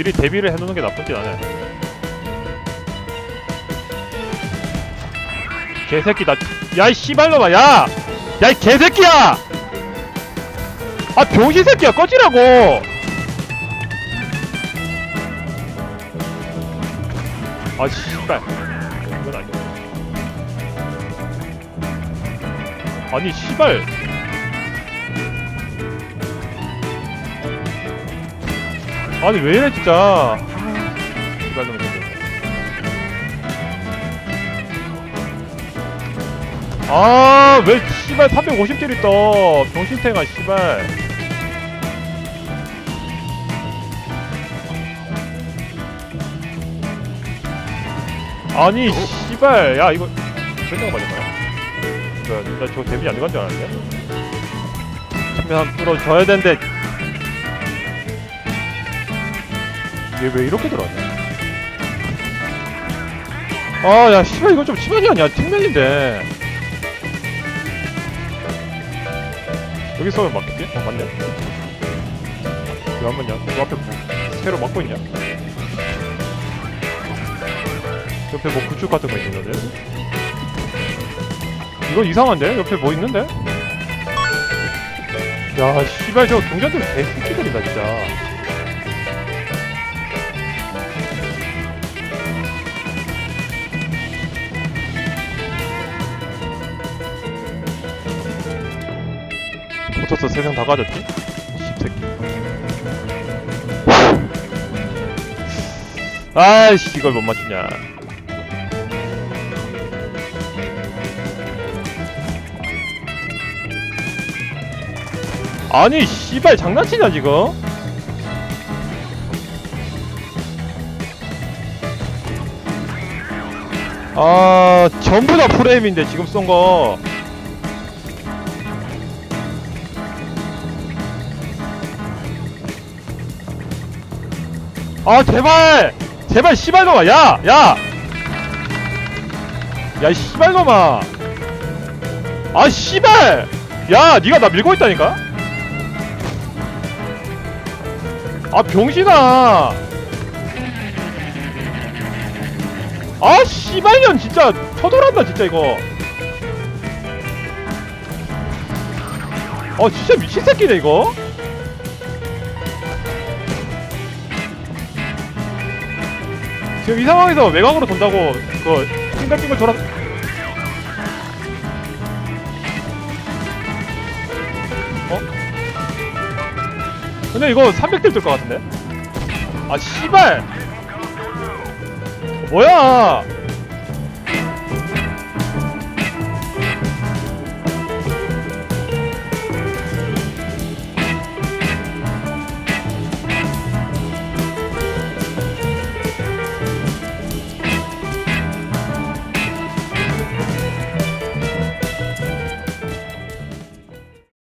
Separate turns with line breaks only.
미리 대비를 해놓는 게 나쁘진 않아요. 개새끼 나, 야이 씨발놈아, 야, 야이 개새끼야! 아 병신 새끼야 꺼지라고! 아 씨발, 이건 아니야. 아니 씨발. 아니 왜 이래 진짜? 씨발 놈 아왜 씨발 350딜이 떠? 병신탱아 씨발. 아니 씨발. 야 이거 맨날 맞은 거야? 뭐야 나 저거 데미지 안 들어간 줄 알았는데? 처음에 한 뚫어줘야 되는데 얘왜 이렇게 들어왔냐? 아, 야, 씨발, 이거 좀 심하지 않냐? 팀멜인데. 여기 서면 맞겠지? 어, 맞네. 왜안 맞냐? 그 앞에 뭐, 새로 막고 있냐? 옆에 뭐 구축 같은 거 있는데? 이거 이상한데? 옆에 뭐 있는데? 야, 씨발, 저 경자들 개새끼들이다, 진짜. 붙어서 세상 다 가졌지? 십새끼. 아이씨, 이걸 못 맞추냐. 아니, 씨발, 장난치냐, 지금? 아, 전부 다 프레임인데, 지금 쏜 거. 아 제발! 제발 씨발놈아. 야! 야! 야이 씨발놈아. 아 씨발! 야 니가 나 밀고 있다니까? 아 병신아. 아 씨발년 진짜 터돌한다 진짜 이거. 아 진짜 미친 새끼네 이거 지금 이 상황에서 외곽으로 돈다고 그 핑글핑글 돌아 어? 근데 이거 300딜 뜰것 같은데? 아 씨발 뭐야